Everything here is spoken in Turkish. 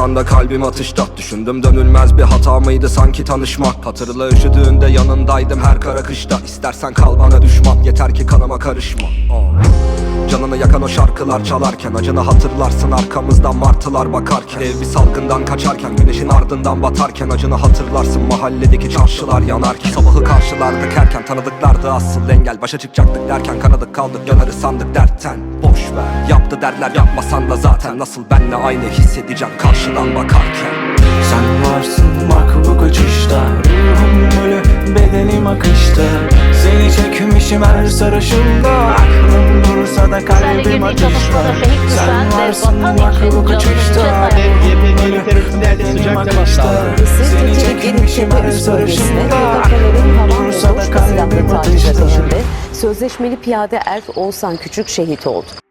anda kalbim atışta Düşündüm dönülmez bir hata mıydı sanki tanışmak? Hatırla üşüdüğünde yanındaydım her kara kışta. İstersen kal bana düşman yeter ki kanıma karışma. Aa. Canını yakan o şarkılar çalarken Acını hatırlarsın arkamızdan martılar bakarken. Ev bir salgından kaçarken Güneşin ardından batarken Acını hatırlarsın mahalledeki çarşılar yanarken. Sabahı karşılardık erken tanıdıklardı asıl engel. Başa çıkacaktık derken kanadık kaldık yanarı sandık dertten. Boş ver derler yapmasan da zaten Nasıl benle aynı hissedeceğim karşıdan bakarken. Sen varsın bak bu kaçışta Ruhum ölü bedenim akışta. Seni çekmişim her sarışımda Aklım dursa da kalbim atışta. Sen varsın bak bu kaçışta Ruhum ölü bedenim akışta. Seni çekmişim her sarışımda Aklım dursa da kalbim atışta. sözleşmeli piyade er Oğuzhan Küçük şehit oldu.